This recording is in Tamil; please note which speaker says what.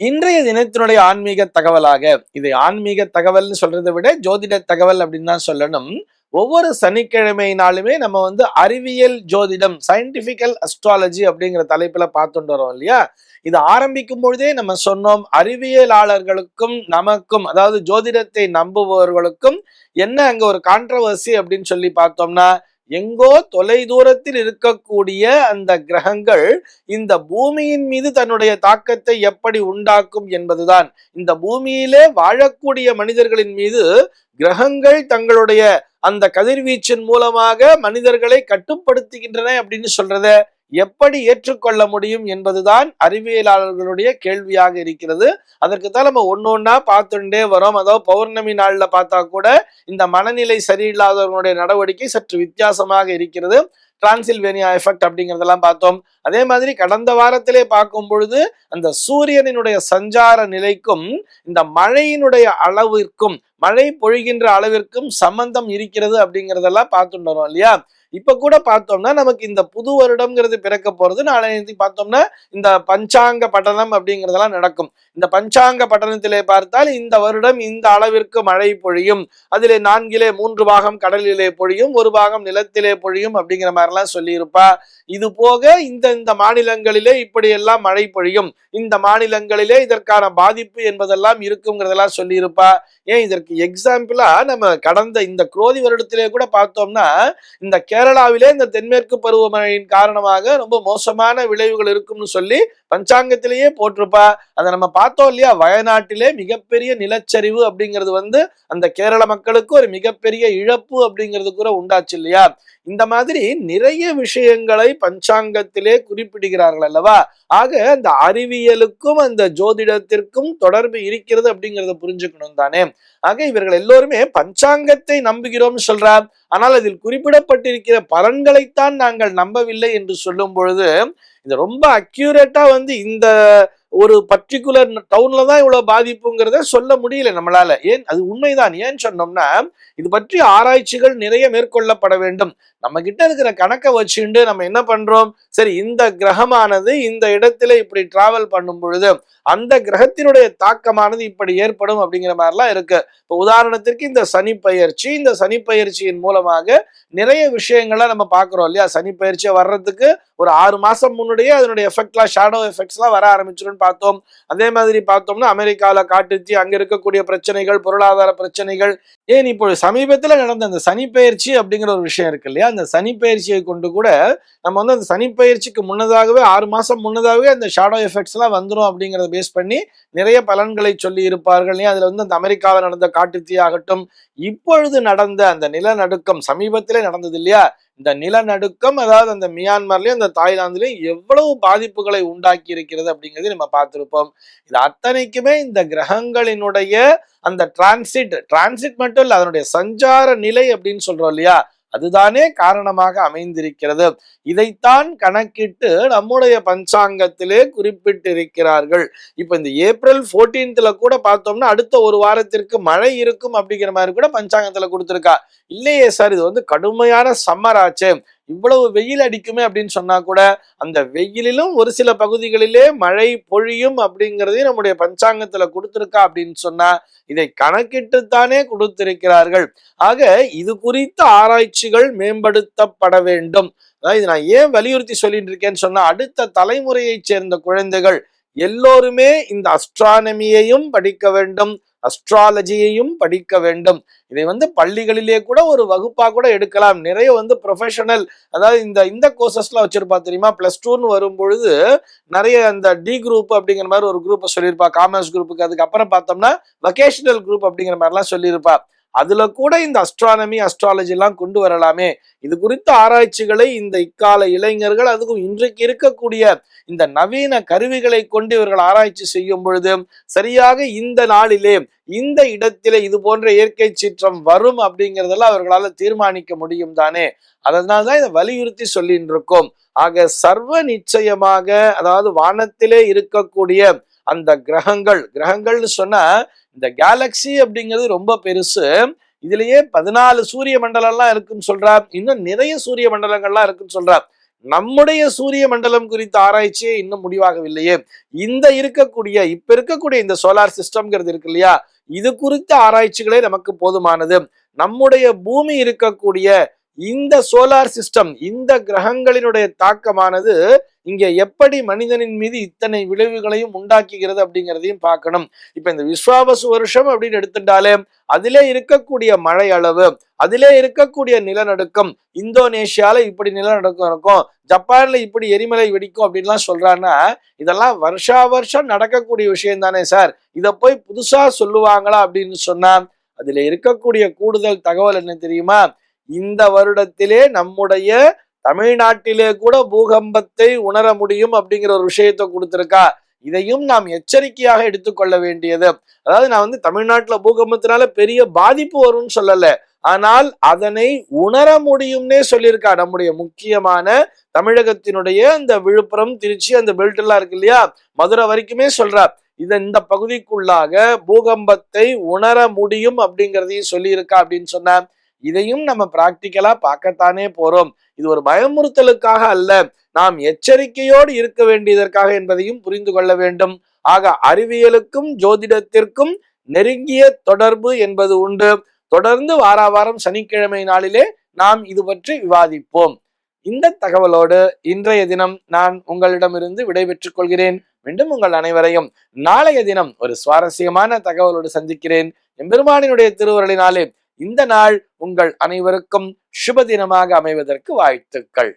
Speaker 1: இன்றைய தினத்தினுடைய ஆன்மீக தகவலாக இது ஆன்மீக தகவல்னு சொல்றதை விட ஜோதிட தகவல் அப்படின்னு தான் சொல்லணும். ஒவ்வொரு சனிக்கிழமையினாலுமே நம்ம வந்து அறிவியல் ஜோதிடம் சயின்டிபிக்கல் அஸ்ட்ராலஜி அப்படிங்கிற தலைப்புல பார்த்துட்டு வரோம் இல்லையா? இது ஆரம்பிக்கும் பொழுதே நம்ம சொன்னோம் அறிவியலாளர்களுக்கும் நமக்கும் அதாவது ஜோதிடத்தை நம்புபவர்களுக்கும் என்ன அங்க ஒரு கான்ட்ரவர்சி அப்படின்னு சொல்லி பார்த்தோம்னா எங்கோ தொலை தூரத்தில் இருக்கக்கூடிய அந்த கிரகங்கள் இந்த பூமியின் மீது தன்னுடைய தாக்கத்தை எப்படி உண்டாக்கும் என்பதுதான். இந்த பூமியிலே வாழக்கூடிய மனிதர்களின் மீது கிரகங்கள் தங்களுடைய அந்த கதிர்வீச்சின் மூலமாக மனிதர்களை கட்டுப்படுத்துகின்றன அப்படின்னு சொல்றத எப்படி ஏற்றுக்கொள்ள முடியும் என்பதுதான் அறிவியலாளர்களுடைய கேள்வியாக இருக்கிறது. அதற்கு தான் நம்ம ஒன்று ஒன்றா பார்த்துட்டே வரோம். அதாவது பௌர்ணமி நாள்ல பார்த்தா கூட இந்த மனநிலை சரியில்லாதவர்களுடைய நடவடிக்கை சற்று வித்தியாசமாக இருக்கிறது. டிரான்சில்வேனியா எஃபெக்ட் அப்படிங்கிறதெல்லாம் பார்த்தோம். அதே மாதிரி கடந்த வாரத்திலே பார்க்கும் பொழுது அந்த சூரியனினுடைய சஞ்சார நிலைக்கும் இந்த மழையினுடைய அளவிற்கும் மழை பொழிகின்ற அளவிற்கும் சம்பந்தம் இருக்கிறது அப்படிங்கிறதெல்லாம் பார்த்துட்டு வரோம் இல்லையா? இப்ப கூட பார்த்தோம்னா நமக்கு இந்த புது வருடம்ங்கிறது பிறக்க போறது நாளைக்கு பார்த்தோம்னா இந்த பஞ்சாங்க பட்டணம் அப்படிங்கிறதெல்லாம் நடக்கும். இந்த பஞ்சாங்க பட்டணத்திலே பார்த்தால் இந்த வருடம் இந்த அளவிற்கு மழை பொழியும். அதிலே நான்கிலே மூன்று பாகம் கடலிலே பொழியும் ஒரு பாகம் நிலத்திலே பொழியும் அப்படிங்கிற மாதிரிலாம் சொல்லியிருப்பா. இது போக இந்த இந்த மாநிலங்களிலே இப்படியெல்லாம் மழை பொழியும். இந்த மாநிலங்களிலே இதற்கான பாதிப்பு என்பதெல்லாம் இருக்குங்கிறதெல்லாம் சொல்லியிருப்பா. ஏன் இதற்கு எக்ஸாம்பிளா நம்ம கடந்த இந்த குரோதி வருடத்திலே கூட பார்த்தோம்னா இந்த கேரளாவிலே இந்த தென்மேற்கு பருவமழையின் காரணமாக ரொம்ப மோசமான விளைவுகள் இருக்கும்னு சொல்லி பஞ்சாங்கத்திலேயே போட்டிருப்பா. அதை நம்ம பார்த்தோம் இல்லையா? வயநாட்டிலே மிகப்பெரிய நிலச்சரிவு அப்படிங்கிறது வந்து அந்த கேரள மக்களுக்கு ஒரு மிகப்பெரிய இழப்பு அப்படிங்கிறது கூட உண்டாச்சு இல்லையா? இந்த மாதிரி நிறைய விஷயங்களை பஞ்சாங்கத்திலே குறிப்பிடுகிறார்கள் அல்லவா? ஆக அந்த அறிவியலுக்கும் அந்த ஜோதிடத்திற்கும் தொடர்பு இருக்கிறது அப்படிங்கிறத புரிஞ்சுக்கணும் தானே? ஆக இவர்கள் எல்லோருமே பஞ்சாங்கத்தை நம்புகிறோம் சொல்றார் ஆனால் அதில் குறிப்பிடப்பட்டிருக்கிற பலன்களைத்தான் நாங்கள் நம்பவில்லை என்று சொல்லும் பொழுது இது ரொம்ப அக்யூரேட்டா வந்து இந்த ஒரு பர்டிகுலர் டவுன்ல தான் இவ்வளவு பாதிப்புங்கிறத சொல்ல முடியல நம்மளால. ஏன்? அது உண்மைதான். ஏன் சொன்னோம்னா இது பற்றி ஆராய்ச்சிகள் நிறைய மேற்கொள்ளப்பட வேண்டும். நம்ம கிட்ட இருக்கிற கணக்கை வச்சுண்டு நம்ம என்ன பண்றோம்? சரி இந்த கிரகமானது இந்த இடத்துல இப்படி டிராவல் பண்ணும் பொழுது அந்த கிரகத்தினுடைய தாக்கமானது இப்படி ஏற்படும் அப்படிங்கிற மாதிரிலாம் இருக்கு. இப்போ உதாரணத்திற்கு இந்த சனி பயிற்சி இந்த சனி பயிற்சியின் மூலமாக நிறைய விஷயங்களை நம்ம பார்க்குறோம் இல்லையா? சனி பயிற்சியை வர்றதுக்கு ஒரு ஆறு மாசம் முன்னாடியே அதனுடைய எஃபெக்ட்லாம் ஷேடோ எஃபெக்ட்ஸ்லாம் வர ஆரம்பிச்சிடும்னு பார்த்தோம். அதே மாதிரி பார்த்தோம்னா அமெரிக்காவில் காட்டுத்தீ அங்கே இருக்கக்கூடிய பிரச்சனைகள் பொருளாதார பிரச்சனைகள். ஏன் இப்போ சமீபத்தில் நடந்த அந்த சனிப்பெயர்ச்சி அப்படிங்கிற ஒரு விஷயம் இருக்கு இல்லையா? அந்த சனிப்பெயர்ச்சியை கொண்டு கூட நம்ம வந்து அந்த சனிப்பெயர்ச்சிக்கு முன்னதாகவே ஆறு மாசம் முன்னதாகவே அந்த ஷேடோ எஃபெக்ட்ஸ்லாம் வந்துடும் அப்படிங்கிறத பேஸ் பண்ணி நிறைய பலன்களை சொல்லி இருப்பார்கள் இல்லையா? அதில் வந்து அந்த அமெரிக்காவில் நடந்த காட்டுத்தீ ஆகட்டும் இப்பொழுது நடந்த அந்த நிலநடுக்கம் சமீபத்திலே நடந்தது இல்லையா? இந்த நிலநடுக்கம் அதாவது அந்த மியான்மர்லயும் அந்த தாய்லாந்துலயும் எவ்வளவு பாதிப்புகளை உண்டாக்கி இருக்கிறது அப்படிங்கிறதை நம்ம பார்த்திருப்போம். இது அத்தனைக்குமே இந்த கிரகங்களினுடைய அந்த டிரான்சிட் டிரான்சிட் மட்டும் இல்ல அதனுடைய சஞ்சார நிலை அப்படின்னு சொல்றோம் இல்லையா? அதுதானே காரணமாக அமைந்திருக்கிறது. இதைத்தான் கணக்கிட்டு நம்முடைய பஞ்சாங்கத்திலே குறிப்பிட்டிருக்கிறார்கள். இப்ப இந்த ஏப்ரல் போர்டீன்த்ல கூட பார்த்தோம்னா அடுத்த ஒரு வாரத்திற்கு மழை இருக்கும் அப்படிங்கிற மாதிரி கூட பஞ்சாங்கத்துல கொடுத்துருக்கா. இல்லையே சார் இது வந்து கடுமையான சம்மர் ஆச்சு. இவ்வளவு வெயில் அடிக்குமே அப்படின்னு சொன்னா கூட அந்த வெயிலிலும் ஒரு சில பகுதிகளிலே மழை பொழியும் அப்படிங்கிறதையும் நம்முடைய பஞ்சாங்கத்துல கொடுத்திருக்கா அப்படின்னு சொன்னா இதை கணக்கிட்டுத்தானே கொடுத்திருக்கிறார்கள். ஆக இது குறித்த ஆராய்ச்சிகள் மேம்படுத்தப்பட வேண்டும். அதாவது இது நான் ஏன் வலியுறுத்தி சொல்லிட்டு இருக்கேன்னு சொன்னா அடுத்த தலைமுறையைச் சேர்ந்த குழந்தைகள் எல்லோருமே இந்த அஸ்ட்ரானமியையும் படிக்க வேண்டும். அஸ்ட்ராலஜியையும் படிக்க வேண்டும். இதை வந்து பள்ளிகளிலே கூட ஒரு வகுப்பா கூட எடுக்கலாம். நிறைய வந்து ப்ரொஃபஷனல் அதாவது இந்த இந்த கோர்சஸ்லாம் வச்சிருப்பா தெரியுமா? பிளஸ் டூன்னு வரும் பொழுது நிறைய அந்த டி குரூப் அப்படிங்கிற மாதிரி ஒரு குரூப்பை சொல்லியிருப்பா. காமர்ஸ் குரூப்புக்கு அதுக்கப்புறம் பார்த்தோம்னா வொகேஷனல் குரூப் அப்படிங்கிற மாதிரிலாம் சொல்லியிருப்பா. அதுல கூட இந்த அஸ்ட்ரானமி அஸ்ட்ராலஜி எல்லாம் கொண்டு வரலாமே. இது குறித்த ஆராய்ச்சிகளை இந்த இக்கால இளைஞர்கள் அதுக்கும் இன்றைக்கு இருக்கக்கூடிய இந்த நவீன கருவிகளை கொண்டு இவர்கள் ஆராய்ச்சி செய்யும் பொழுது சரியாக இந்த நாளிலே இந்த இடத்திலே இது போன்ற இயற்கை சீற்றம் வரும் அப்படிங்கிறதெல்லாம் அவர்களால தீர்மானிக்க முடியும் தானே. அதனால தான் இதை வலியுறுத்தி சொல்லிட்டு இருக்கோம். ஆக சர்வ நிச்சயமாக அதாவது வானத்திலே இருக்கக்கூடிய அந்த கிரகங்கள் கிரகங்கள்னு சொன்னா இந்த கேலக்சி அப்படிங்கிறது ரொம்ப பெருசு. இதுலயே பதினாலு சூரிய மண்டலம்லாம் இருக்குன்னு சொல்றா இன்னும் நிறைய சூரிய மண்டலங்கள்லாம் இருக்குன்னு சொல்றா நம்முடைய சூரிய மண்டலம் குறித்த ஆராய்ச்சியே இன்னும் முடிவாகவில்லையே. இந்த இருக்கக்கூடிய இப்ப இருக்கக்கூடிய இந்த சோலார் சிஸ்டம்ங்கிறது இருக்கு இல்லையா? இது குறித்த ஆராய்ச்சிகளே நமக்கு போதுமானது. நம்முடைய பூமி இருக்கக்கூடிய இந்த சோலார் சிஸ்டம் இந்த கிரகங்களினுடைய தாக்கமானது இங்க எப்படி மனிதனின் மீது இத்தனை விளைவுகளையும் உண்டாக்குகிறது அப்படிங்கிறதையும் பார்க்கணும். இப்ப இந்த விஸ்வாவசு வருஷம் அப்படின்னு எடுத்துட்டாலே அதிலே இருக்கக்கூடிய மழை அளவு அதிலே இருக்கக்கூடிய நிலநடுக்கம் இந்தோனேஷியால இப்படி நிலநடுக்கம் இருக்கும் ஜப்பான்ல இப்படி எரிமலை வெடிக்கும் அப்படின்லாம் சொல்றான்னா இதெல்லாம் வருஷா வருஷம் நடக்கக்கூடிய விஷயம் தானே சார். இதை போய் புதுசா சொல்லுவாங்களா அப்படின்னு சொன்னா அதுல இருக்கக்கூடிய கூடுதல் தகவல் என்ன தெரியுமா? இந்த வருடத்திலே நம்முடைய தமிழ்நாட்டிலே கூட பூகம்பத்தை உணர முடியும் அப்படிங்கிற ஒரு விஷயத்தை கொடுத்துருக்கா. இதையும் நாம் எச்சரிக்கையாக எடுத்துக்கொள்ள வேண்டியது. அதாவது நான் வந்து தமிழ்நாட்டுல பூகம்பத்தினால பெரிய பாதிப்பு வரும்னு சொல்லல. ஆனால் அதனை உணர முடியும்னே சொல்லியிருக்கா நம்முடைய முக்கியமான தமிழகத்தினுடைய அந்த விழுப்புரம் திருச்சி அந்த பெல்ட் எல்லாம் இருக்கு இல்லையா? மதுரை வரைக்குமே சொல்றார் இத இந்த பகுதிக்குள்ளாக பூகம்பத்தை உணர முடியும் அப்படிங்கிறதையும் சொல்லியிருக்கா அப்படின்னு சொன்னேன் இதையும் நம்ம பிராக்டிக்கலா பார்க்கத்தானே போறோம். இது ஒரு பயமுறுத்தலுக்காக அல்ல. நாம் எச்சரிக்கையோடு இருக்க வேண்டியதற்காக என்பதையும் புரிந்து கொள்ள வேண்டும். ஆக அறிவியலுக்கும் ஜோதிடத்திற்கும் நெருங்கிய தொடர்பு என்பது உண்டு. தொடர்ந்து வார வாரம் சனிக்கிழமை நாளிலே நாம் இது பற்றி விவாதிப்போம். இந்த தகவலோடு இன்றைய தினம் நான் உங்களிடமிருந்து விடைபெற்றுக் கொள்கிறேன். மீண்டும் உங்கள் அனைவரையும் நாளைய தினம் ஒரு சுவாரஸ்யமான தகவலோடு சந்திக்கிறேன். எம்பெருமானினுடைய திருவருளினாலே இந்த நாள் உங்கள் அனைவருக்கும் சுப தினமாக அமைவதற்கு வாழ்த்துக்கள்.